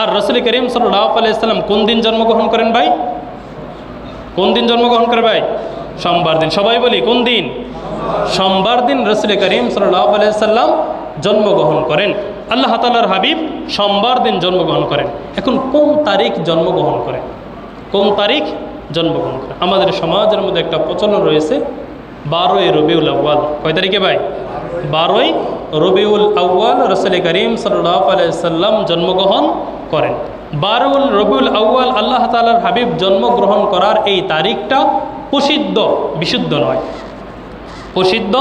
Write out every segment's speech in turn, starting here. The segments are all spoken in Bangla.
আর রসুল করিম আলাইসাল্লাম কোন দিন জন্মগ্রহণ করেন ভাই? কোন দিন জন্মগ্রহণ করে ভাই? সোমবার দিন। সবাই বলি, কোন দিন? সোমবার দিন রসুল করিম আলাইসাল্লাম জন্মগ্রহণ করেন। আল্লাহ তালার হাবিব সোমবার দিন জন্মগ্রহণ করেন। এখন কোন তারিখ জন্মগ্রহণ করেন? কোন তারিখ জন্মগ্রহণ করেন? আমাদের সমাজের মধ্যে একটা প্রচলন রয়েছে, বারোই রবিউল আউ্বাল কয় তারিখে ভাই? বারোই রবিউল আউ্বাল রসুল করিম সাল্লাহ আলাইসাল্লাম জন্মগ্রহণ করেন। বারুল রবিউল আউ্বাল আল্লাহ তালার হাবিব জন্মগ্রহণ করার এই তারিখটা প্রসিদ্ধ, বিশুদ্ধ নয়। প্রসিদ্ধ,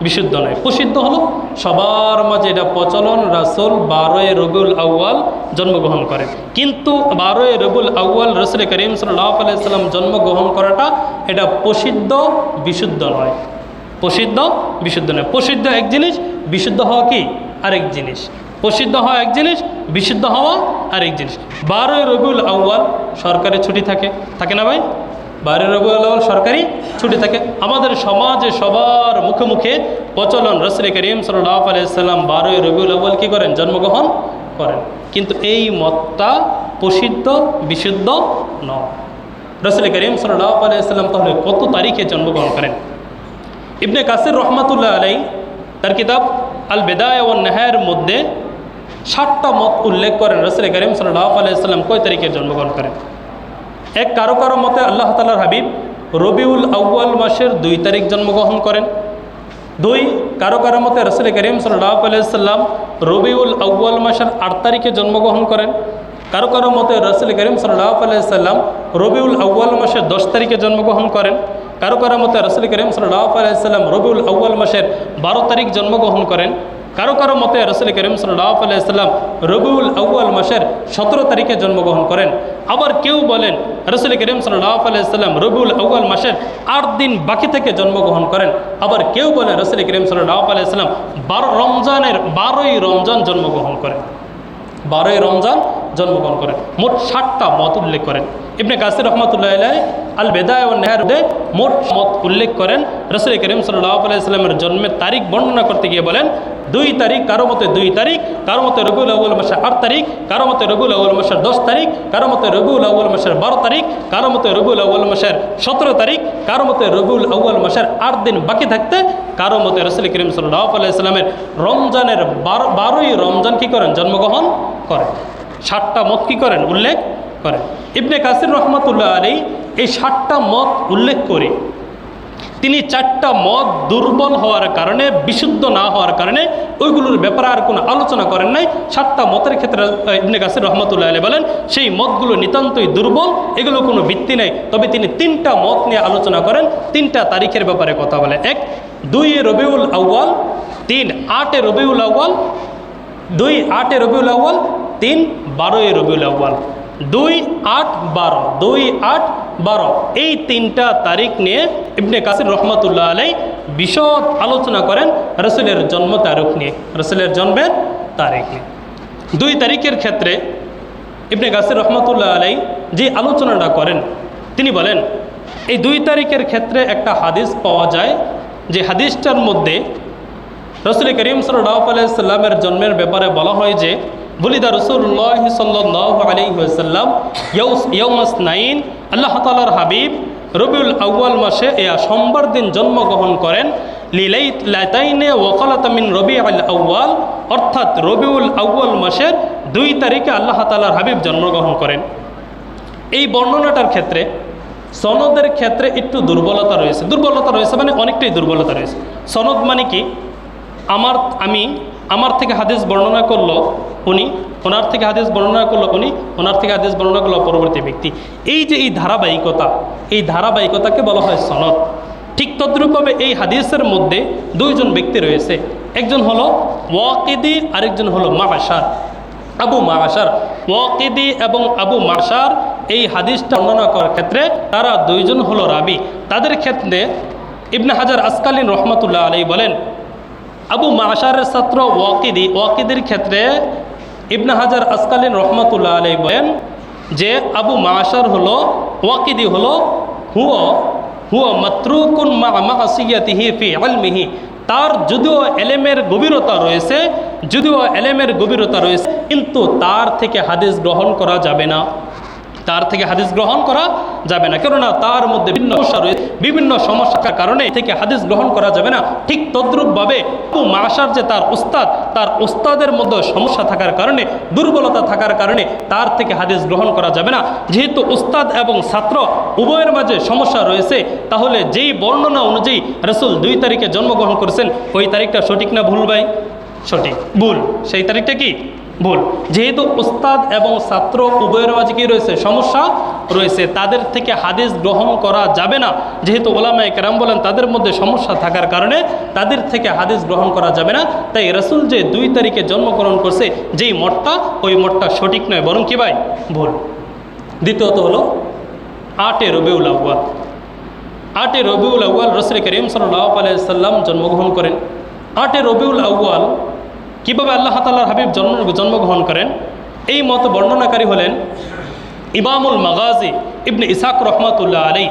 বিশুদ্ধ নয়। প্রসিদ্ধ হলো সবার মাঝে এটা প্রচলন, রাসুল বারোই রবিউল আউ্য়াল জন্মগ্রহণ করেন। কিন্তু বারোয় রবিউল আউ্য়াল রসুল করিম সাল্লাহ আলাইসাল্লাম জন্মগ্রহণ করাটা এটা প্রসিদ্ধ, বিশুদ্ধ নয়। প্রসিদ্ধ, বিশুদ্ধ নয়। প্রসিদ্ধ এক জিনিস, বিশুদ্ধ হওয়া কি? আরেক জিনিস। প্রসিদ্ধ হওয়া এক জিনিস বিশুদ্ধ হওয়া আরেক জিনিস। বারোই রবিউল আউ্য়াল সরকারি ছুটি থাকে। থাকে না ভাই? বারোই রবিউল আউ্য়াল সরকারি ছুটি থাকে। আমাদের সমাজে সবার মুখে মুখে প্রচলন রসুল করিম সাল্লাহ আলাইসাল্লাম বারোই রবিউল আউ্য়াল কী করেন? জন্মগ্রহণ করেন। কিন্তু এই মতটা প্রসিদ্ধ, বিশুদ্ধ নয়। রসুল করিম সাল্লাহ আলাইসাল্লাম তাহলে কত তারিখে জন্মগ্রহণ করেন? ইবনে কাসির রহমাতুল্লাহ আলাই তার কিতাব আল বেদায় ও নেহায়ের মধ্যে ষাটটা মত উল্লেখ করেন রসুল করিম সাল্লাহ আলাইসাল্লাম কয় তারিখে জন্মগ্রহণ করেন? এক, কারও কারও মতে আল্লাহ তালার হাবিব রবিউল আউ্য়াল মাসের দুই তারিখ জন্মগ্রহণ করেন। দুই, কারও কারও মতে রসুল করিম সাল্লাহ আলাইসাল্লাম রবিউল আউ্য়াল মাসের আট তারিখে জন্মগ্রহণ করেন। কারও কারও মতে রসুল করিম সাল্লাহ আলাইসাল্লাম রবিউল আউ্য়াল মাসের দশ তারিখে জন্মগ্রহণ করেন। কারও কারও মতে রসুল করিম সাল্লাহ আলাইসাল্লাম রবিউল আউ্য়াল মাসের বারো তারিখ জন্মগ্রহণ করেন। কারও কারও মতে রসুল করিম সাল্লাহ আলাইসাল্লাম রবিউল আউ্য়াল মাসের সতেরো তারিখে জন্মগ্রহণ করেন। আবার কেউ বলেন রসুল করিম সাল্লাহ আলাইসাল্লাম রবিউল আউ্য়াল মাসের আট দিন বাকি থেকে জন্মগ্রহণ করেন। আবার কেউ বলেন রসুল করিম সাল্লাহ আলাইসাল্লাম বারো রমজানের বারোই রমজান জন্মগ্রহণ করেন। বারোই রমজান জন্মগ্রহণ করেন। মোট ষাটটা মত উল্লেখ করেন। ইবনে কাসির রহমতুল্লাহ আল বেদায় ও নেহারুদে মোট মত উল্লেখ করেন। রসুল করিম সাল্লাহ আলাইস্লামের জন্মের তারিখ বর্ণনা করতে গিয়ে বলেন, দুই তারিখ কারও মতে দুই তারিখ, কারও মতে রবিউল আউ্ল মাসের আট তারিখ, কারও মতে রবিউল আউ্ল মাসের দশ তারিখ, কারও মতে রবিউল আউ্ল মাসের বারো তারিখ, কারও মতে রবিউল আউ্ল মাসের সতেরো তারিখ, কারও মতে রবিউল আউ্ল মাসের আট দিন বাকি থাকতে, কারও মতে রসুল করিম সাল্লাহ আলাইস্লামের রমজানের বারো, বারোই রমজান কী করেন? জন্মগ্রহণ করেন। ষাটটা মত কী করেন? উল্লেখ করেন। ইবনে কাসির রহমতুল্লাহ আলী এই ষাটটা মত উল্লেখ করে তিনি চারটা মত দুর্বল হওয়ার কারণে, বিশুদ্ধ না হওয়ার কারণে ওইগুলোর ব্যাপারে আর কোনো আলোচনা করেন নাই। সাতটা মতের ক্ষেত্রে ইবনে কাসির রহমতুল্লাহ আলী বলেন, সেই মতগুলো নিতান্তই দুর্বল, এগুলো কোনো ভিত্তি নেই। তবে তিনি তিনটা মত নিয়ে আলোচনা করেন, তিনটা তারিখের ব্যাপারে কথা বলেন। এক, দুই রবিউল আউ্য়াল, তিন আটে রবিউল আউ্য়াল, দুই আটে রবিউল আউ্য়াল তিন বারোই রবিউল আউ্য়াল। দুই, আট, বারো। দুই, আট, বারো। এই তিনটা তারিখ নিয়ে ইবনে কাসির রহমতুল্লাহ আলাই বিশদ আলোচনা করেন রসুলের জন্ম তারিখ নিয়ে, রসুলের জন্মের তারিখ নিয়ে। দুই তারিখের ক্ষেত্রে ইবনে কাসির রহমতুল্লাহ আলাই যে আলোচনাটা করেন, তিনি বলেন, এই দুই তারিখের ক্ষেত্রে একটা হাদিস পাওয়া যায় যে হাদিসটার মধ্যে রসুল করিম সাল্লাহ আলাইসাল্লামের জন্মের ব্যাপারে বলা হয় যে বলিদা রসুল্লাহ সাল্লাহ আলহিহাসাল্লাম ইয়ৌমাস নাইন, আল্লাহ তালার হাবিব রবিউল আউ্য়াল মাসে এয়া সোমবার দিন জন্মগ্রহণ করেন। লিলাই লাতাইনে ওকালাতামিন রবি আল আউ্য়াল, অর্থাৎ রবিউল আউ্য়াল মাসের দুই তারিখে আল্লাহ তালার হাবিব জন্মগ্রহণ করেন। এই বর্ণনাটার ক্ষেত্রে, সনদের ক্ষেত্রে একটু দুর্বলতা রয়েছে। দুর্বলতা রয়েছে মানে অনেকটাই দুর্বলতা রয়েছে। সনদ মানে কি? আমার, আমি আমার থেকে হাদিস বর্ণনা করল উনি, ওনার থেকে হাদিস বর্ণনা করল উনি, ওনার থেকে হাদিস বর্ণনা করল পরবর্তী ব্যক্তি। এই যে এই ধারাবাহিকতা, এই ধারাবাহিকতাকে বলা হয় সনদ। ঠিক তদ্রূপভাবে এই হাদিসের মধ্যে দুইজন ব্যক্তি রয়েছে। একজন হলো ওয়াকিদি, আরেকজন হলো মাহাসার আবু মাসার ওয়াকিদি এবং আবু মাসার এই হাদিসটা বর্ণনা করার ক্ষেত্রে তারা দুইজন হলো রাবি। তাদের ক্ষেত্রে ইবনে হাজার আসকালীন রহমতুল্লাহ আলী বলেন আবু মাসারের ছাত্র ওয়াকিদি, ওয়াকিদির ক্ষেত্রে ইবনে হাজার আসকালিন রহমতুল্লাহ আলী বলেন যে আবু মাসার হলো, ওয়াকিদি হলো, হুয়, হুয়া মাতরুকুন মা মাসিয়াতিহি ফি তার যদিও এলেমের গভীরতা রয়েছে, যদিও এলেমের গভীরতা রয়েছে, কিন্তু তার থেকে হাদিস গ্রহণ করা যাবে না। তার থেকে হাদিস গ্রহণ করা যাবে না। কেননা তার মধ্যে ভিন্ন সমস্যা রয়েছে বিভিন্ন সমস্যার কারণে থেকে হাদিস গ্রহণ করা যাবে না। ঠিক তদ্রূপভাবে মাসার যে তার উস্তাদ, তার উস্তাদের মধ্যে সমস্যা থাকার কারণে, দুর্বলতা থাকার কারণে তার থেকে হাদিস গ্রহণ করা যাবে না। যেহেতু উস্তাদ এবং ছাত্র উভয়ের মাঝে সমস্যা রয়েছে, তাহলে যেই বর্ণনা অনুযায়ী রসুল দুই তারিখে জন্মগ্রহণ করেছেন, ওই তারিখটা সঠিক না ভুল ভাই? সঠিক। ভুল। সেই তারিখটা কি? ভুল। যেহেতু উস্তাদ এবং ছাত্র উভয়ের মাঝে কি রয়েছে? সমস্যা রয়েছে। তাদের থেকে হাদিস গ্রহণ করা যাবে না। যেহেতু ওলামা একরাম বলেন, তাদের মধ্যে সমস্যা থাকার কারণে তাদের থেকে হাদিস গ্রহণ করা যাবে না। তাই রসুল যে দুই তারিখে জন্মগ্রহণ করছে, যেই মঠটা, ওই মঠটা সঠিক নয়। বরং কি ভাই? ভুল। দ্বিতীয়ত হলো, আটে রবিউল আউ্বাল আটে রবিউল আউ্বাল রসুল করিম সাল্লাহ আলাইসাল্লাম জন্মগ্রহণ করেন। আটে রবিউল আউ্বাল কীভাবে আল্লাহ তাল্লাহর হাবিব জন্ম, জন্মগ্রহণ করেন? এই মত বর্ণনাকারী হলেন ইমামুল মাগাজি ইবনে ইসাক রহমতুল্লাহ আলী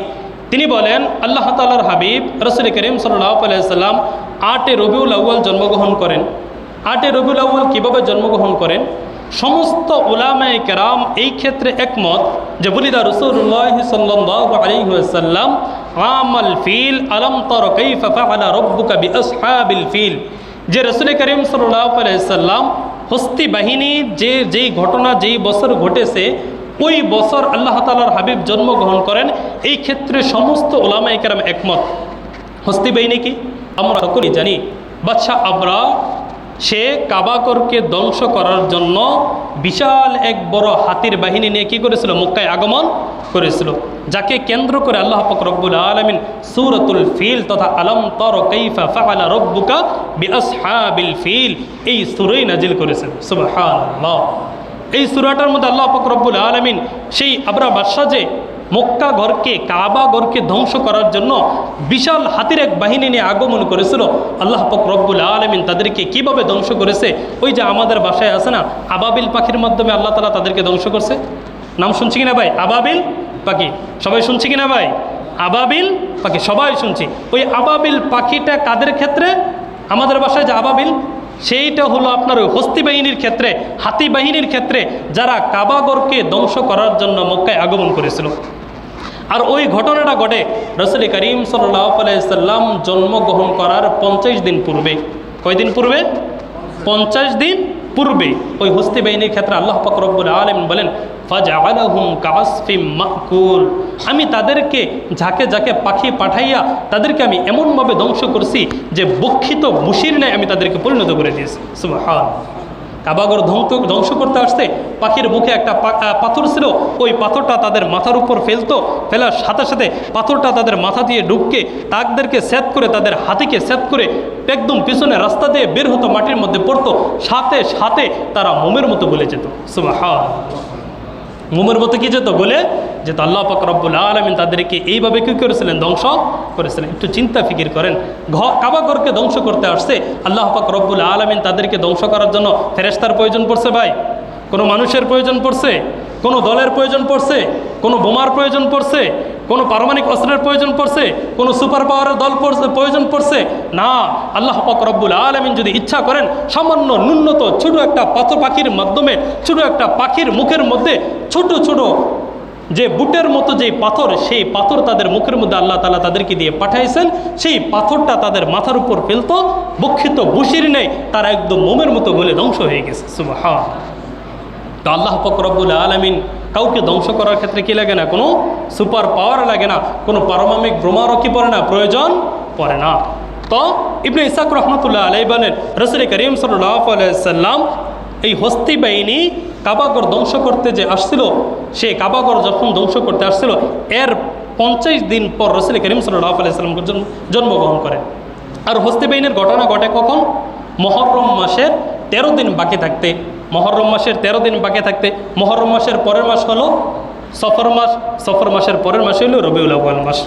তিনি বলেন, আল্লাহ তাল্লাহর হাবিব রসুল করিম আলাইসাল্লাম আটে রবিউল আউ্বাল জন্মগ্রহণ করেন। আটে রবিউল আউ্বাল কীভাবে জন্মগ্রহণ করেন? সমস্ত উলামায় কেরাম এই ক্ষেত্রে একমত যে বলিদা রসুল্লাহ ফিল আলম তর কৈফা ফাআলা রব্বুকা বিআসহাবিল ফিল। যে রসুল করিম আলাইসাল্লাম হস্তি বাহিনী যে, যেই ঘটনা, যেই বছর ঘটেছে, ওই বছর আল্লাহ তালার হাবিব জন্মগ্রহণ করেন, এই ক্ষেত্রে সমস্ত ওলামাই কেরাম একমত। হস্তি বাহিনী কি? আমরা সকলেই জানি, বাদশাহ আবরা, সে কাবাকরকে ধ্বংস করার জন্য বিশাল এক বড় হাতির বাহিনী নিয়ে কী করেছিল? মক্কায় আগমন করেছিল, যাকে কেন্দ্র করে আল্লাহ পাক রব্বুল আলমিন সুরতুল ফিল তথা আলম তর কৈফা ফাআলা রব্বুকা বিআসহাবিল ফিল এই সুরই নাজিল করেছেন। সুবহানাল্লাহ। এই সুরাটার মধ্যে আল্লাহ পাক রব্বুল আলমিন সেই আবরা বাদশাহ যে মক্কা ঘরকে, কাবা ঘরকে ধ্বংস করার জন্য বিশাল হাতির এক বাহিনী নিয়ে আগমন করেছিল, আল্লাহ পাক রব্বুল আলমিন তাদেরকে কীভাবে ধ্বংস করেছে? ওই যে আমাদের বাসায় আছে না, আবাবিল পাখির মাধ্যমে আল্লাহ তালা তাদেরকে ধ্বংস করছে? নাম শুনছি কিনা ভাই? আবাবিল পাখি, সবাই শুনছি কিনা ভাই? আবাবিল পাখি, সবাই শুনছি। ওই আবাবিল পাখিটা কাদের ক্ষেত্রে? আমাদের বাসায় যে আবাবিল, সেইটা হলো আপনার ওই হস্তি বাহিনীর ক্ষেত্রে, হাতি বাহিনীর ক্ষেত্রে, যারা কাবাগরকে ধ্বংস করার জন্য মক্কায় আগমন করেছিল। আর ওই ঘটনাটা ঘটে, রসুল করিম আলাইসাল্লাম জন্মগ্রহণ করার পঞ্চাশ দিন পূর্বে। কয়দিন পূর্বে? পঞ্চাশ দিন পূর্বে। ওই হস্তি বাহিনীর ক্ষেত্রে আল্লাহ ফকরবুল আলম বলেন আমি তাদেরকে ঝাঁকে ঝাঁকে পাখি পাঠাইয়া তাদেরকে আমি এমনভাবে ধ্বংস করছি যে বক্ষিত বুসির নেয় আমি তাদেরকে পরিণত করে দিয়েছি। সুবহান। কাবাগর ধ্বংস ধ্বংস করতে আসতে পাখির মুখে একটা পাথর ছিল, ওই পাথরটা তাদের মাথার উপর ফেলতো, ফেলার সাথে সাথে পাথরটা তাদের মাথা দিয়ে ঢুককে তাকদেরকে সেট করে তাদের হাতিকে সেট করে একদম পিছনে রাস্তা দিয়ে বের হতো, মাটির মধ্যে পড়তো, সাথে সাথে তারা মোমের মতো বলে যেত। সুবাহা মোমের মতো কি যেত? বলে যেত আল্লাহ পাক রব্বুল আলমিন তাদেরকে এইভাবে কী করেছিলেন? ধ্বংস করেছিলেন। একটু চিন্তা ফিকির করেন। ঘর কাবাগরকে ধ্বংস করতে আসছে। আল্লাহ পাক রব্বুল আলমিন তাদেরকে ধ্বংস করার জন্য ফেরেস্তার প্রয়োজন পড়ছে ভাই? কোনো মানুষের প্রয়োজন পড়ছে? কোনো দলের প্রয়োজন পড়ছে? কোনো বোমার প্রয়োজন পড়ছে? কোনো পারমাণিক অস্ত্রের প্রয়োজন পড়ছে? কোনো সুপার পাওয়ারের দল পড়ছে, প্রয়োজন পড়ছে? না। আল্লাহ পাক রব্বুল আলমিন যদি ইচ্ছা করেন, সামান্য ন্যূনত ছোট একটা পাথর পাখির মাধ্যমে, ছোট একটা পাখির মুখের মধ্যে, ছোট ছোট যে বুটের মতো যে পাথর, সেই পাথর তাদের মুখের মধ্যে আল্লাহ তালা তাদেরকে দিয়ে পাঠাইছেন, সেই পাথরটা তাদের মাথার উপর ফেলতো, বক্ষিত বুসির নেই, তারা একদম মোমের মতো বলে ধ্বংস হয়ে গেছে। সুবাহ তো আল্লাহ ফকরবুল আলমিন কাউকে ধ্বংস করার ক্ষেত্রে কি লাগে না? কোনো সুপার পাওয়ার লাগে না। কোনো পারমাণবিক ব্রহ্মারও কি পড়ে না, প্রয়োজন পড়ে না। তো ইবনে ইসাক রহমতুল্লাহ আলাই বলেন রসুল করিম সাল্লাহ আলাইসাল্লাম এই হস্তি বাহিনী কাবাগর ধ্বংস করতে যে আসছিল, সে কাবাগর যখন ধ্বংস করতে আসছিল, এর পঞ্চাশ দিন পর রসুল করিম সাল্লাহ আলাইসাল্লাম জন্মগ্রহণ করে। আর হস্তি বাহিনীর ঘটনা ঘটে কখন? মহরম মাসের তেরো দিন বাকি থাকতে। মহরম মাসের তেরো দিন বাকি থাকতে, মহরম মাসের পরের মাস হলো সফর মাস। সফর মাসের পরের মাসে হলো রবিউল আউ্বাল মাস।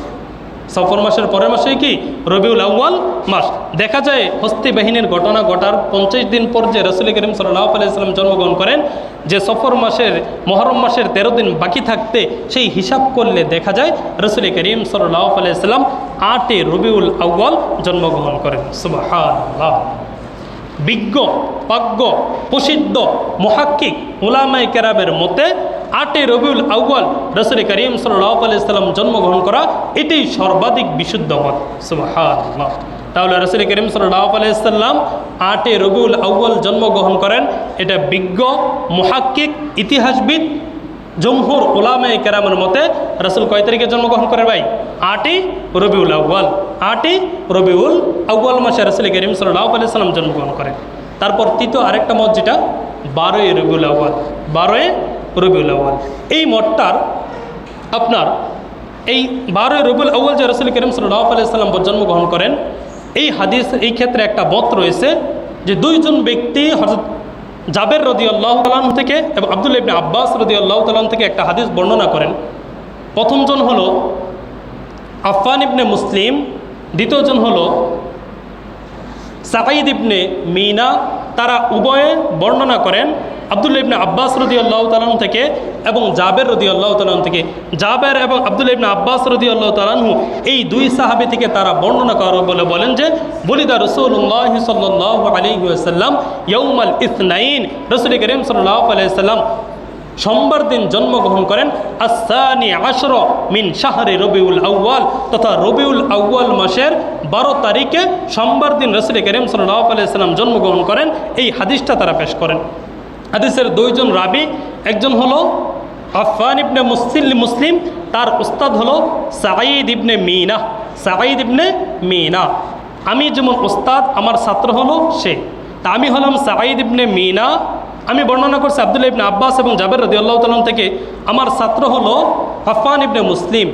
সফর মাসের পরের মাসে কি? রবিউল আউ্বাল মাস। দেখা যায় হস্তি বাহিনীর ঘটনা ঘটার পঞ্চাশ দিন পর যে রসুল করিম সাল্লাহ আলাইসাল্লাম জন্মগ্রহণ করেন, যে সফর মাসের, মহরম মাসের তেরো দিন বাকি থাকতে সেই হিসাব করলে দেখা যায় রসুল করিম সাল্লাহ আলাইসাল্লাম আটে রবিউল আউ্বাল জন্মগ্রহণ করেন। সুবাহ বিজ্ঞ পাজ্ঞ প্রসিদ্ধ, মহাক্কিক ওলামাই কেরামের মতে আটে রবিউল আউ্বাল রসুল করিম আলাইসাল্লাম জন্মগ্রহণ করা এটাই সর্বাধিক বিশুদ্ধ মত। তাহলে রসুল করিম সাল্লাহ আলাইসাল্লাম আটে রবিউল আউ্বাল জন্মগ্রহণ করেন। এটা বিজ্ঞ, মহাক্কিক, ইতিহাসবিদ, জমহুর ওলামায় কেরামের মতে রসুল কয় তারিখে জন্মগ্রহণ করে ভাই? আটই রবিউল আউ্বাল আটই রবিউল আউ্বাল মাসে রসুল করিম সাল্লাহ আলি সাল্লাম জন্মগ্রহণ করেন। তারপর তৃতীয় আরেকটা মত যেটা, বারোই রবিউল আউ্বাল বারোই রবিউল আউ্বাল এই মঠটার আপনার এই বারোই রবিউল আউ্বাল যে রসুল করিম সাল্লাহ আলি সাল্লাম জন্মগ্রহণ করেন, এই হাদিস, এই ক্ষেত্রে একটা মত রয়েছে যে দুইজন ব্যক্তি হজরত জাবের রদি আল্লাহ তালান থেকে এবং আব্দুল ইবনে আব্বাস রদি আল্লাহ তালান থেকে একটা হাদিস বর্ণনা করেন। প্রথমজন হলো আফফান ইবনে মুসলিম দ্বিতীয়জন হলো সাকাইদ ইবনে মিনা, তারা উভয়ে বর্ণনা করেন আবদুল্লা ইবনে আব্বাস রদি আল্লাহ তালান থেকে এবং জাবের রদি আল্লাহ তালান থেকে। জাবের এবং আবদুল্লা ইবনে আব্বাস রদি আল্লাহ তালানহু এই দুই সাহাবি থেকে তারা বর্ণনা করো বলে বলেন যে, বলিদা রসুল্লাহ সাল্লাহ আলহিউসাল্লাম ইয়ৌমাল ইসনাইন, রসুল করিম সাল্লাহ আলাইসাল্লাম সোমবার দিন জন্মগ্রহণ করেন। আসানি আশর মিন শাহরে রবিউল আউ্য়াল তথা রবিউল আউ্য়াল মাসের বারো তারিখে সোমবার দিন রসুল করিম সাল্লাহ আলাইসাল্লাম জন্মগ্রহণ করেন। এই হাদিসটা তারা পেশ করেন। হাদিসের দুইজন রাবি, একজন হলো আফান ইবনে মুসলিম মুসলিম, তার উস্তাদ হলো সাঈদ ইবনে মিনা। সাঈদ ইবনে মিনা। আমি যেমন উস্তাদ, আমার ছাত্র হলো সে। তা আমি হলাম সাঈদ ইবনে মিনা আমি বর্ণনা করছি আবদুল্লাহ ইবনে আব্বাস এবং জাবের রদি আল্লাহ তালন থেকে, আমার ছাত্র হলো আফান ইবনে মুসলিম।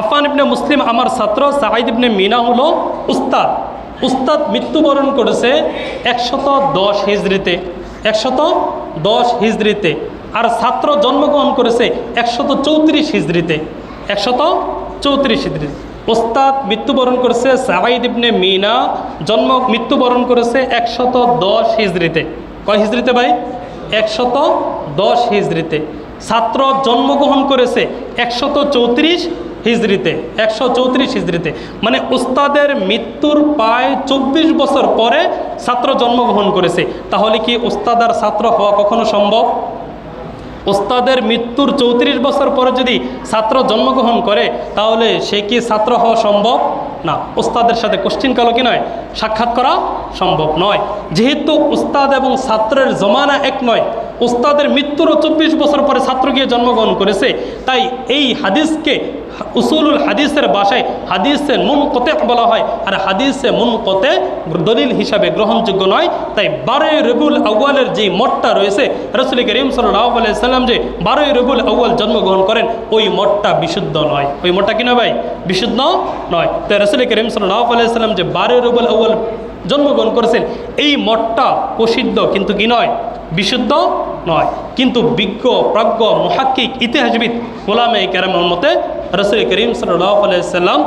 আফান ইবনে মুসলিম আমার ছাত্র, সাঈদ ইবনে মিনা হলো উস্তাদ। উস্তাদ মৃত্যুবরণ করেছে একশত দশ হিজড়িতে একশত দশ হিজড়িতে আর ছাত্র জন্মগ্রহণ করেছে একশত চৌত্রিশ হিজড়িতে একশত চৌত্রিশ হিজড়িতে ওস্তাদ মৃত্যুবরণ করেছে সাঈদ ইবনে মিনা, জন্ম মৃত্যুবরণ করেছে একশত দশ হিজড়িতে কয় হিজড়িতে ভাই? একশত দশ হিজড়িতে ছাত্র জন্মগ্রহণ করেছে একশত চৌত্রিশ হিজড়িতে একশো চৌত্রিশ হিজড়িতে মানে উস্তাদের মৃত্যুর প্রায় চব্বিশ বছর পরে ছাত্র জন্মগ্রহণ করেছে। তাহলে কি উস্তাদ আর ছাত্র হওয়া কখনো সম্ভব? ওস্তাদের মৃত্যুর চৌত্রিশ বছর পরে যদি ছাত্র জন্মগ্রহণ করে, তাহলে সে কি ছাত্র হওয়া সম্ভব? না, ওস্তাদের সাথে কোশ্চিন কালো কি নয়, সাক্ষাৎ করা সম্ভব নয়। যেহেতু ওস্তাদ এবং ছাত্রের জমানা এক নয় উস্তাদের মৃত্যুরও চব্বিশ বছর পরে ছাত্র গিয়ে জন্মগ্রহণ করেছে। তাই এই হাদিসকে উসুলুল হাদিসের বাসায় হাদিসের মুন কতে বলা হয় আর হাদিসে মুন কতে দলিল হিসাবে গ্রহণযোগ্য নয়। তাই বারোই রবুল আউ্বালের যে মঠটা রয়েছে, রসুল করিম সাল্লাম যে বারোই রবুল আউ্বাল জন্মগ্রহণ করেন, ওই মঠটা বিশুদ্ধ নয়। ওই মঠটা কি নয় ভাই? বিশুদ্ধ নয়। তাই রসুল করিম সাল্লাম যে বারোই রবুল আউ্বাল জন্মগ্রহণ করেছেন, এই মঠটা প্রসিদ্ধ কিন্তু কি নয়? বিশুদ্ধ নয়। কিন্তু বিজ্ঞ, প্রজ্ঞ, মহাক্কিক, ইতিহাসবিদ গোলামে কেরামের মতে রসুল করিম আলাইসাল্লাম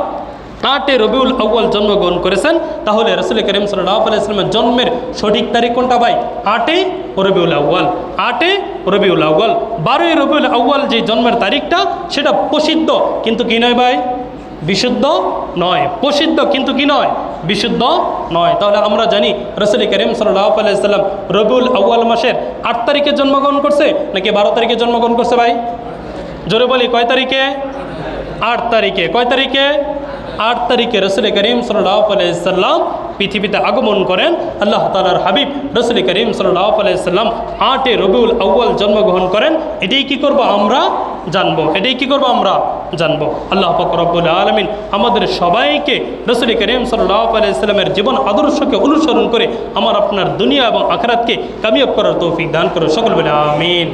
আটে রবিউল আউ্বাল জন্মগ্রহণ করেছেন। তাহলে রসুল করিম সাল্লাহ আলাইসলামের জন্মের সঠিক তারিখ কোনটা ভাই? আটে রবিউল আউ্বাল আটে রবিউল আউ্বাল বারোই রবিউল আউ্বাল যে জন্মের তারিখটা, সেটা প্রসিদ্ধ কিন্তু কি নয় ভাই? বিশুদ্ধ নয়। প্রসিদ্ধ কিন্তু কি নয়? বিশুদ্ধ নয়। তাহলে আমরা জানি রসুল করিম আলাইসাল্লাম রবিউল আউ্য়াল মাসের আট তারিখে জন্মগ্রহণ করছে নাকি বারো তারিখে জন্মগ্রহণ করছে ভাই? জোরে বলি, কয় তারিখে? আট তারিখে। কয় তারিখে? আট তারিখে রসুল করিম আলাইসাল্লাম পৃথিবীতে আগমন করেন। আল্লাহ তালার হাবিব রসুল করিম আলাইসাল্লাম আটে রবিউল আউ্য়াল জন্মগ্রহণ করেন। এটাই কি করব আমরা? জানব। এটাই কি করব আমরা? জানব। আল্লাহ ফকরবুল আলমিন আমাদের সবাইকে রসুল করিম সাল্লাহ আলাইসাল্লামের জীবন আদর্শকে অনুসরণ করে আমার আপনার দুনিয়া এবং আখরাতকে কামিয়াব করার তৌফিক দান করো সকল বলে আমিন।